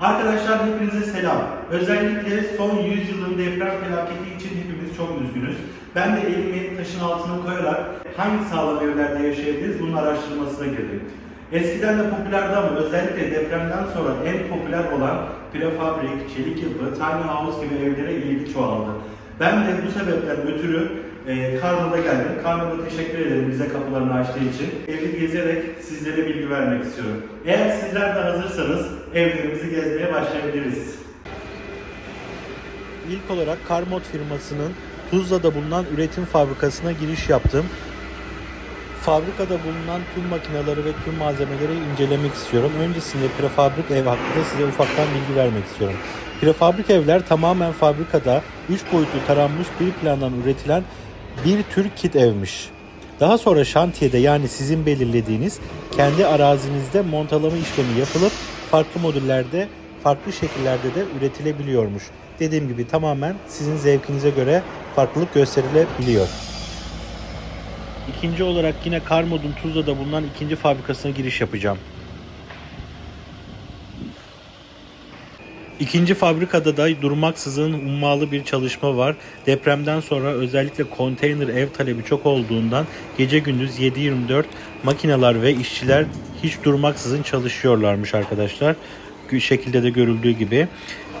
Arkadaşlar hepinize selam. Özellikle son 100 yılın deprem felaketi için hepimiz çok üzgünüz. Ben de elimi taşın altına koyarak hangi sağlam evlerde yaşayabiliriz bunun araştırmasına girdim. Eskiden de popülerdi ama özellikle depremden sonra en popüler olan prefabrik, çelik yapı, tiny house gibi evlere ilgi çoğaldı. Ben de bu sebepten ötürü e, Karno'da geldim. Karno'da teşekkür ederim bize kapılarını açtığı için. Evi gezerek sizlere bilgi vermek istiyorum. Eğer sizler de hazırsanız evlerimizi gezmeye başlayabiliriz. İlk olarak Karmot firmasının Tuzla'da bulunan üretim fabrikasına giriş yaptım. Fabrikada bulunan tüm makineleri ve tüm malzemeleri incelemek istiyorum. Öncesinde prefabrik ev hakkında size ufaktan bilgi vermek istiyorum. Prefabrik evler tamamen fabrikada 3 boyutlu taranmış bir plandan üretilen bir tür kit evmiş. Daha sonra şantiyede yani sizin belirlediğiniz kendi arazinizde montalama işlemi yapılıp farklı modüllerde, farklı şekillerde de üretilebiliyormuş. Dediğim gibi tamamen sizin zevkinize göre farklılık gösterilebiliyor. İkinci olarak yine Karmod'un Tuzla'da bulunan ikinci fabrikasına giriş yapacağım. İkinci fabrikada da durmaksızın ummalı bir çalışma var. Depremden sonra özellikle konteyner ev talebi çok olduğundan gece gündüz 7-24 makineler ve işçiler hiç durmaksızın çalışıyorlarmış arkadaşlar. Şekilde de görüldüğü gibi.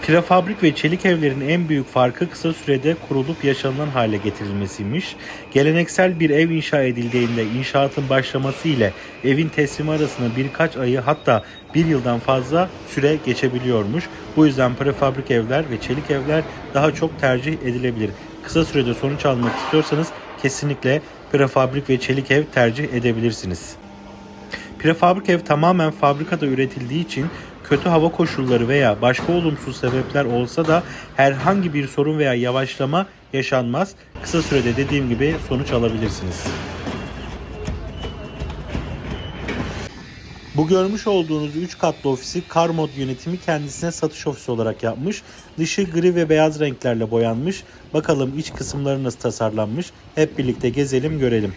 Prefabrik ve çelik evlerin en büyük farkı kısa sürede kurulup yaşanılan hale getirilmesiymiş. Geleneksel bir ev inşa edildiğinde inşaatın başlaması ile evin teslimi arasında birkaç ayı hatta bir yıldan fazla süre geçebiliyormuş. Bu yüzden prefabrik evler ve çelik evler daha çok tercih edilebilir. Kısa sürede sonuç almak istiyorsanız kesinlikle prefabrik ve çelik ev tercih edebilirsiniz. Prefabrik ev tamamen fabrikada üretildiği için kötü hava koşulları veya başka olumsuz sebepler olsa da herhangi bir sorun veya yavaşlama yaşanmaz. Kısa sürede dediğim gibi sonuç alabilirsiniz. Bu görmüş olduğunuz 3 katlı ofisi Carmod yönetimi kendisine satış ofisi olarak yapmış. Dışı gri ve beyaz renklerle boyanmış. Bakalım iç kısımları nasıl tasarlanmış. Hep birlikte gezelim görelim.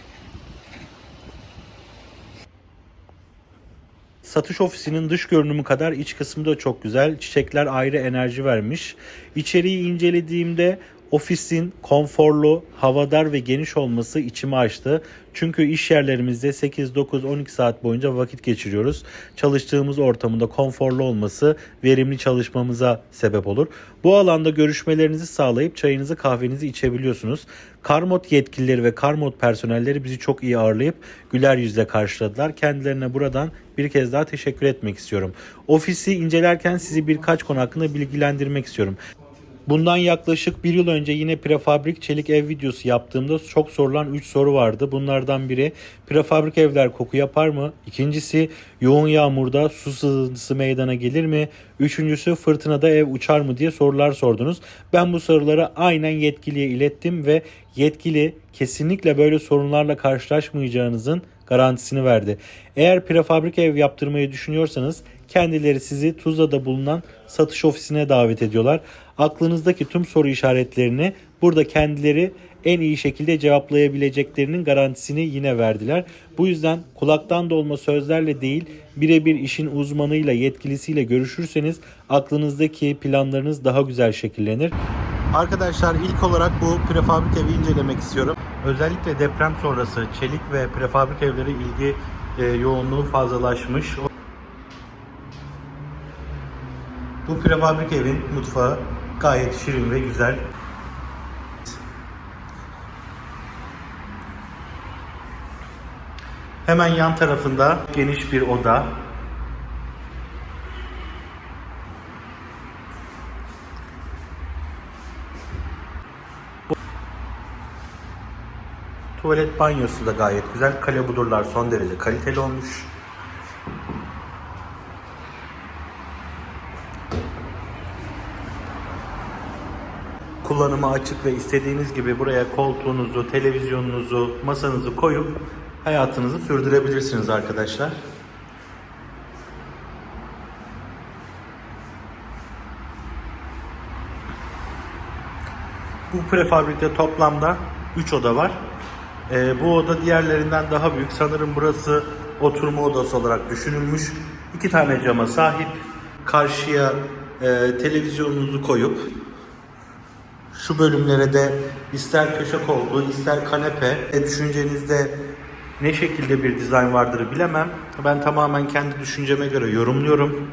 Satış ofisinin dış görünümü kadar iç kısmı da çok güzel. Çiçekler ayrı enerji vermiş. İçeriği incelediğimde ofisin konforlu, havadar ve geniş olması içimi açtı. Çünkü iş yerlerimizde 8, 9, 12 saat boyunca vakit geçiriyoruz. Çalıştığımız ortamında konforlu olması verimli çalışmamıza sebep olur. Bu alanda görüşmelerinizi sağlayıp çayınızı kahvenizi içebiliyorsunuz. Karmot yetkilileri ve Karmot personelleri bizi çok iyi ağırlayıp güler yüzle karşıladılar. Kendilerine buradan bir kez daha teşekkür etmek istiyorum. Ofisi incelerken sizi birkaç konu hakkında bilgilendirmek istiyorum. Bundan yaklaşık bir yıl önce yine prefabrik çelik ev videosu yaptığımda çok sorulan 3 soru vardı. Bunlardan biri prefabrik evler koku yapar mı? İkincisi yoğun yağmurda su sızıntısı meydana gelir mi? Üçüncüsü fırtınada ev uçar mı diye sorular sordunuz. Ben bu soruları aynen yetkiliye ilettim ve yetkili kesinlikle böyle sorunlarla karşılaşmayacağınızın garantisini verdi. Eğer prefabrik ev yaptırmayı düşünüyorsanız kendileri sizi Tuzla'da bulunan satış ofisine davet ediyorlar. Aklınızdaki tüm soru işaretlerini burada kendileri en iyi şekilde cevaplayabileceklerinin garantisini yine verdiler. Bu yüzden kulaktan dolma sözlerle değil birebir işin uzmanıyla yetkilisiyle görüşürseniz aklınızdaki planlarınız daha güzel şekillenir. Arkadaşlar ilk olarak bu prefabrik evi incelemek istiyorum. Özellikle deprem sonrası çelik ve prefabrik evlere ilgi e, yoğunluğu fazlalaşmış. Bu prefabrik evin mutfağı gayet şirin ve güzel. Hemen yan tarafında geniş bir oda. Tuvalet banyosu da gayet güzel. Kale budurlar son derece kaliteli olmuş. Kullanıma açık ve istediğiniz gibi buraya koltuğunuzu, televizyonunuzu, masanızı koyup hayatınızı sürdürebilirsiniz arkadaşlar. Bu prefabrikte toplamda 3 oda var. Ee, bu oda diğerlerinden daha büyük. Sanırım burası oturma odası olarak düşünülmüş. İki tane cama sahip. Karşıya e, televizyonunuzu koyup şu bölümlere de ister köşe koltuğu ister kanepe e, düşüncenizde ne şekilde bir dizayn vardır bilemem. Ben tamamen kendi düşünceme göre yorumluyorum.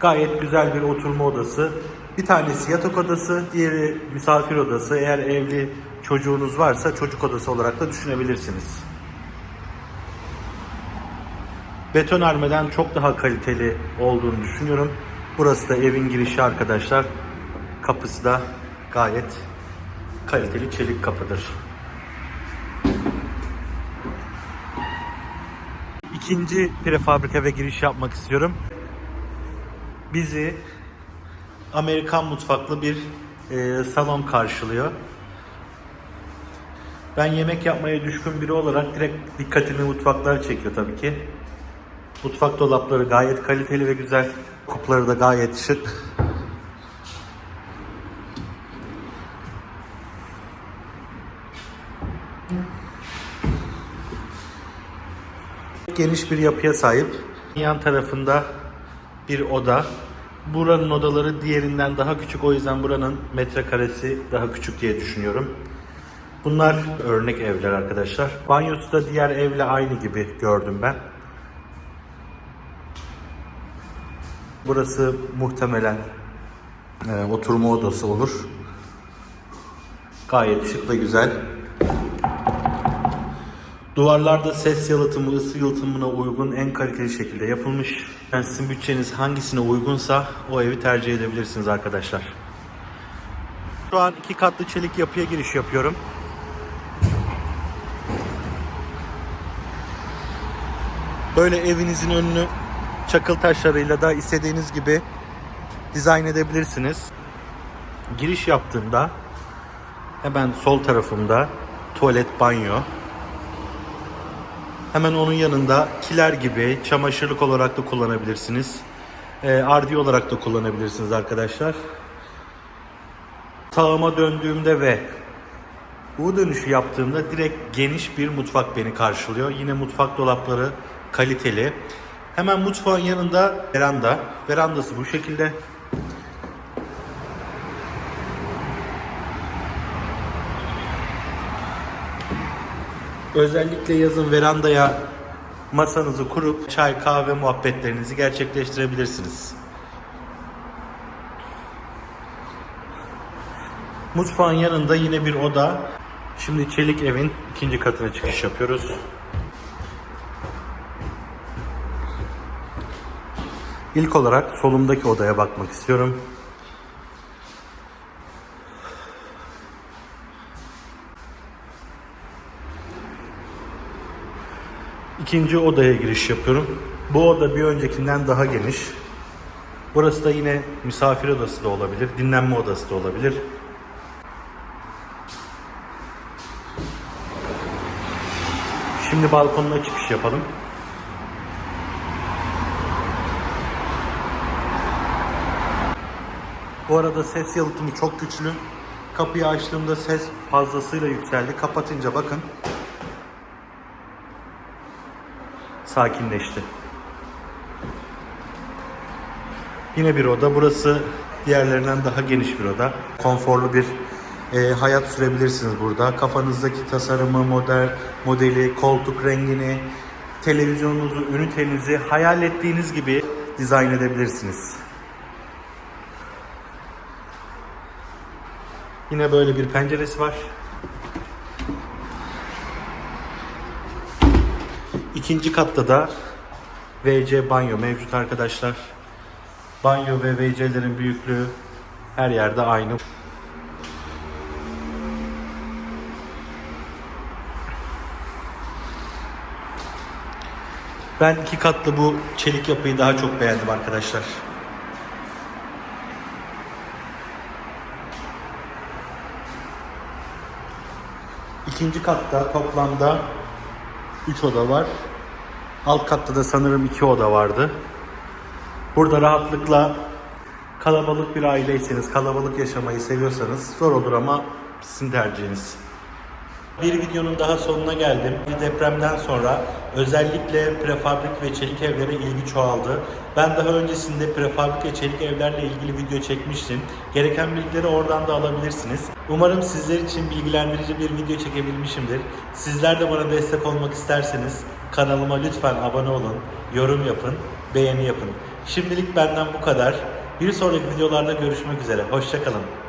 Gayet güzel bir oturma odası. Bir tanesi yatak odası, diğeri misafir odası. Eğer evli çocuğunuz varsa çocuk odası olarak da düşünebilirsiniz. Betonarmeden çok daha kaliteli olduğunu düşünüyorum. Burası da evin girişi arkadaşlar. Kapısı da gayet kaliteli çelik kapıdır. İkinci prefabrik eve giriş yapmak istiyorum. Bizi Amerikan mutfaklı bir e, salon karşılıyor. Ben yemek yapmaya düşkün biri olarak direkt dikkatimi mutfaklar çekiyor tabii ki. Mutfak dolapları gayet kaliteli ve güzel. Kupları da gayet şık. Geniş bir yapıya sahip. Yan tarafında bir oda. Buranın odaları diğerinden daha küçük. O yüzden buranın metrekaresi daha küçük diye düşünüyorum. Bunlar örnek evler arkadaşlar. Banyosu da diğer evle aynı gibi gördüm ben. Burası muhtemelen e, oturma odası olur. Gayet şık ve güzel. Duvarlarda ses yalıtımı, ısı yalıtımına uygun en kaliteli şekilde yapılmış. Yani sizin bütçeniz hangisine uygunsa o evi tercih edebilirsiniz arkadaşlar. Şu an iki katlı çelik yapıya giriş yapıyorum. Böyle evinizin önünü çakıl taşlarıyla da istediğiniz gibi dizayn edebilirsiniz. Giriş yaptığımda hemen sol tarafımda tuvalet banyo. Hemen onun yanında kiler gibi çamaşırlık olarak da kullanabilirsiniz. E, ardi olarak da kullanabilirsiniz arkadaşlar. Sağıma döndüğümde ve U dönüşü yaptığımda direkt geniş bir mutfak beni karşılıyor. Yine mutfak dolapları kaliteli. Hemen mutfağın yanında veranda. Verandası bu şekilde. Özellikle yazın verandaya masanızı kurup çay kahve muhabbetlerinizi gerçekleştirebilirsiniz. Mutfağın yanında yine bir oda. Şimdi çelik evin ikinci katına çıkış yapıyoruz. İlk olarak solumdaki odaya bakmak istiyorum. İkinci odaya giriş yapıyorum. Bu oda bir öncekinden daha geniş. Burası da yine misafir odası da olabilir, dinlenme odası da olabilir. Şimdi balkonuna çıkış yapalım. Bu arada ses yalıtımı çok güçlü. Kapıyı açtığımda ses fazlasıyla yükseldi. Kapatınca bakın. Sakinleşti. Yine bir oda. Burası diğerlerinden daha geniş bir oda. Konforlu bir e, hayat sürebilirsiniz burada. Kafanızdaki tasarımı, model, modeli, koltuk rengini, televizyonunuzu, ünitenizi hayal ettiğiniz gibi dizayn edebilirsiniz. Yine böyle bir penceresi var. İkinci katta da WC banyo mevcut arkadaşlar. Banyo ve WC'lerin büyüklüğü her yerde aynı. Ben iki katlı bu çelik yapıyı daha çok beğendim arkadaşlar. İkinci katta toplamda 3 oda var. Alt katta da sanırım 2 oda vardı. Burada rahatlıkla kalabalık bir aileyseniz, kalabalık yaşamayı seviyorsanız zor olur ama sizin tercihiniz. Bir videonun daha sonuna geldim. Bir depremden sonra özellikle prefabrik ve çelik evlere ilgi çoğaldı. Ben daha öncesinde prefabrik ve çelik evlerle ilgili video çekmiştim. Gereken bilgileri oradan da alabilirsiniz. Umarım sizler için bilgilendirici bir video çekebilmişimdir. Sizler de bana destek olmak isterseniz kanalıma lütfen abone olun, yorum yapın, beğeni yapın. Şimdilik benden bu kadar. Bir sonraki videolarda görüşmek üzere. Hoşçakalın.